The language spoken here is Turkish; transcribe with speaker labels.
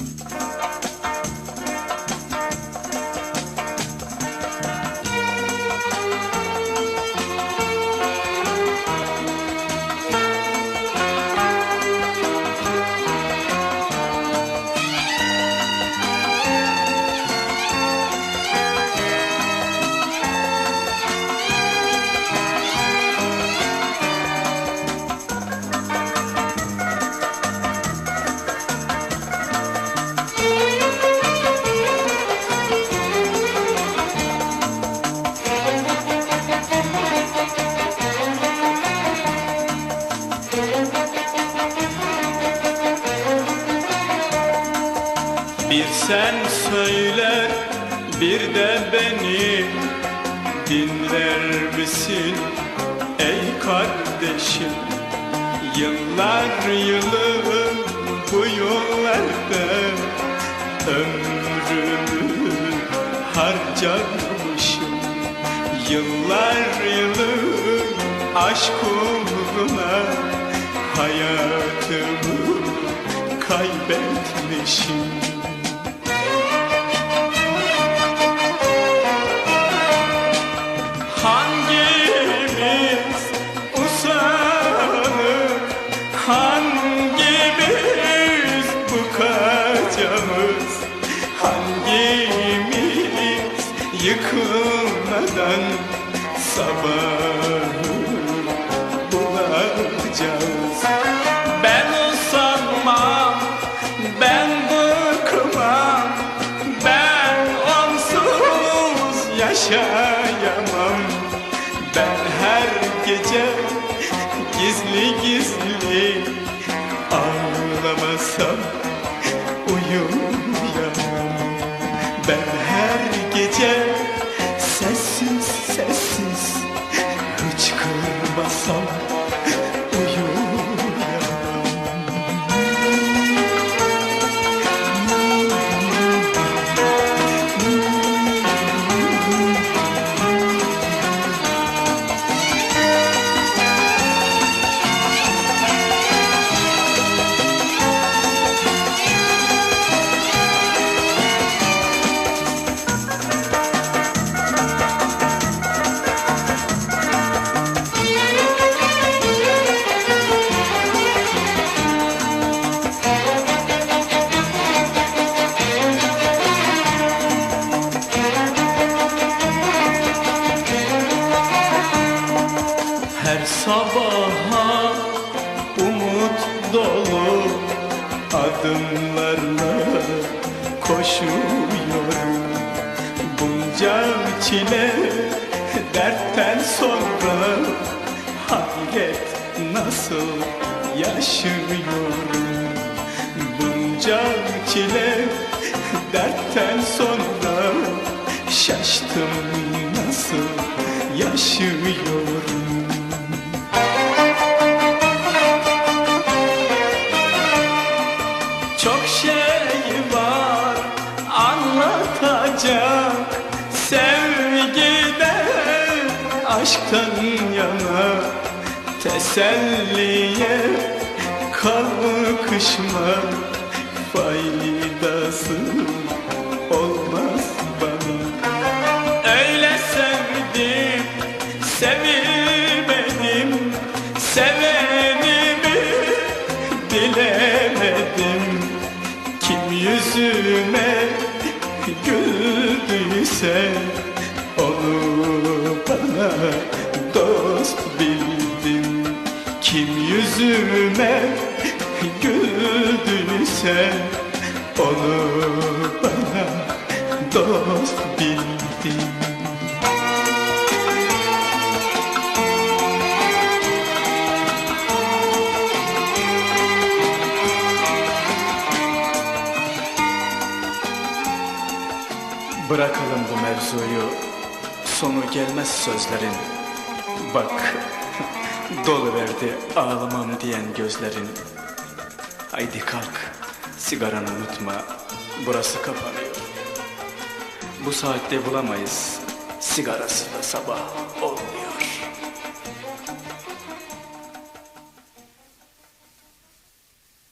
Speaker 1: Thank you. Bir sen söyler bir de beni. Dinler misin ey kardeşim? Yıllar yılı bu yollarda ömrümü harcamışım. Yıllar yılı aşk uğruna hayatımı kaybetmişim yıkılmadan sabahı bulacağız Ben usanmam, ben bıkmam Ben onsuz yaşayamam. Ben her gece gizli gizli Ağlamasam uyuyamam sabaha umut dolu adımlarla koşuyorum. Bunca çile dertten sonra hayret nasıl yaşıyorum? Bunca çile dertten sonra şaştım nasıl yaşıyorum aşktan yana Teselliye kalkışma Faydası dost bildim Kim yüzüme güldüyse Onu bana dost bildim. Bırakalım bu mevzuyu Sonu gelmez sözlerin. Bak Dolu verdi ağlamam diyen gözlerin. Haydi kalk Sigaranı unutma Burası kapanıyor Bu saatte bulamayız Sigarası da sabah